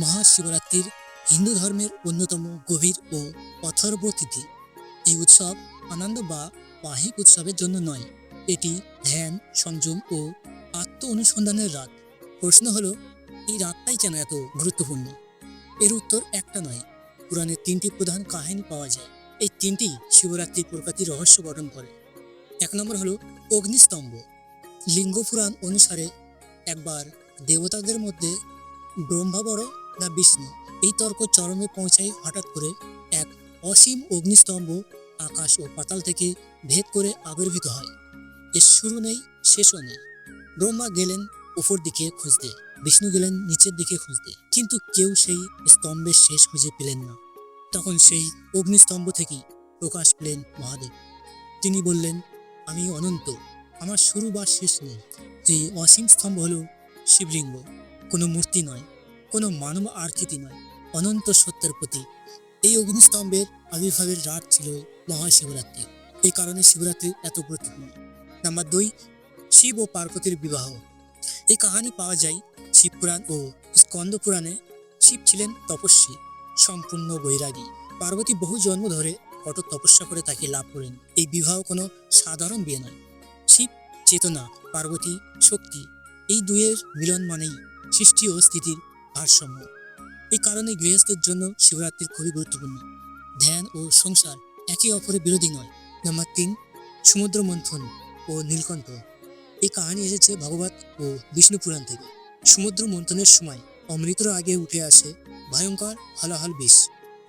মহাশিবরাত্রির হিন্দু ধর্মের অন্যতম গভীর ও অথর্ব তিথি। এই উৎসব আনন্দ বা বাহিক উৎসবের জন্য নয়। এটি ধ্যান, সংযম ও আত্ম অনুসন্ধানের রাত। প্রশ্ন হলো, এই রাতটাই কেন এত গুরুত্বপূর্ণ? এর উত্তর একটা নয়। পুরাণের তিনটি প্রধান কাহিনী পাওয়া যায়। এই তিনটি শিবরাত্রির প্রকৃতির রহস্য গঠন করে। এক নম্বর হলো অগ্নিস্তম্ভ। লিঙ্গ পুরাণ অনুসারে একবার দেবতাদের মধ্যে ব্রহ্মা বড় না বিষ্ণু এই তর্ক চরমে পৌঁছায় হঠাৎ করে এক অসীম অগ্নিস্তম্ভ আকাশ ও পাতাল থেকে ভেদ করে আবির্ভূত হয়। এর শুরু নেই, শেষও নেই। ব্রহ্মা গেলেন উপর দিকে খুঁজতে, বিষ্ণু গেলেন নিচের দিকে খুঁজতে। কিন্তু কেউ সেই স্তম্ভের শেষ খুঁজে পেলেন না। তখন সেই অগ্নিস্তম্ভ থেকেই প্রকাশ পেলেন মহাদেব। তিনি বললেন, আমি অনন্ত, আমার শুরু বা শেষ নেই। এই অসীম স্তম্ভ হল শিবলিঙ্গ, কোনো মূর্তি নয়। কোনো মানব আকৃতি নয়, অনন্ত সত্যের প্রতি এই অগ্নিস্তম্ভের আবির্ভাবের রাত ছিল মহাশিবরাত্রি। এই কারণে শিবরাত্রি এত গুরুত্বপূর্ণ। নাম্বার দুই, শিব ও পার্বতীর বিবাহ। এই কাহিনী পাওয়া যায় শিবপুরাণ ও স্কন্দ পুরাণে। শিব ছিলেন তপস্বী, সম্পূর্ণ বৈরাগী। পার্বতী বহু জন্ম ধরে কঠোর তপস্যা করে তাকে লাভ করেন। এই বিবাহ কোনো সাধারণ বিয়ে নয়। শিব, চেতনা, পার্বতী, শক্তি, এই দুয়ের মিলন মানেই সৃষ্টি ও স্থিতির ভারসাম্য। এই কারণে গৃহস্থের জন্য শিবরাত্রি খুবই গুরুত্বপূর্ণ। ধ্যান ও সংসার একে অপরের বিরোধী নয়। নাম্বার তিন, সমুদ্র মন্থন ও নীলকণ্ঠ। এই কাহিনী এসেছে ভগবত ও বিষ্ণু পুরাণ থেকে। সমুদ্র মন্থনের সময় অমৃতর আগে উঠে আসে ভয়ঙ্কর হলাহল বিষ।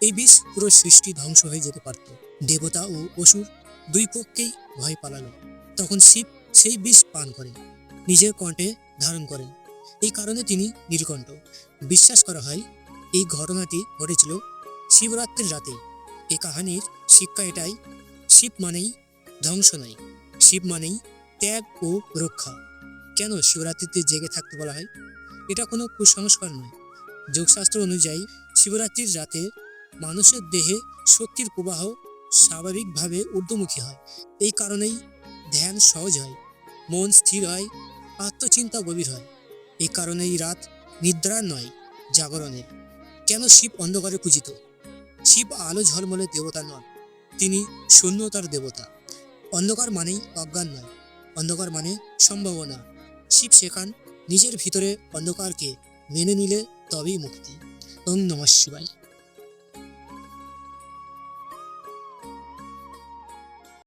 এই বিষ পুরো সৃষ্টি ধ্বংস হয়ে যেতে পারত। দেবতা ও অসুর দুই পক্ষেই ভয় পালালো। তখন শিব সেই বিষ পান করেন, নিজের কণ্ঠে ধারণ করেন। এই কারণে তিনি নীলকণ্ঠ বিশ্বাস করা হয়, এই ঘটনাটি ঘটেছিল শিবরাত্রির রাতে। এই কাহিনীর শিক্ষা এটাই, শিব মানেই ধ্বংস নয়, শিব মানেই ত্যাগ ও রক্ষা। কেন শিবরাত্রিতে জেগে থাকতে বলা হয়? এটা কোনো কুসংস্কার নয়। যোগশাস্ত্র অনুযায়ী, শিবরাত্রির রাতে মানুষের দেহে শক্তির প্রবাহ স্বাভাবিকভাবে ঊর্ধ্বমুখী হয়। এই কারণেই ধ্যান সহজ হয়, মন স্থির হয়, আত্মচিন্তা গভীর হয়। এই কারণেই রাত নিদ্রার নয়, জাগরণের। কেন শিব অন্ধকারে পূজিত? শিব আলো ঝলমলে দেবতা নন, তিনি শূন্যতার দেবতা। অন্ধকার মানেই অজ্ঞান নয়, অন্ধকার মানে সম্ভাবনা। শিব শেখান নিজের ভিতরে অন্ধকারকে মেনে নিলে তবেই মুক্তি। ওম নমঃ শিবায়।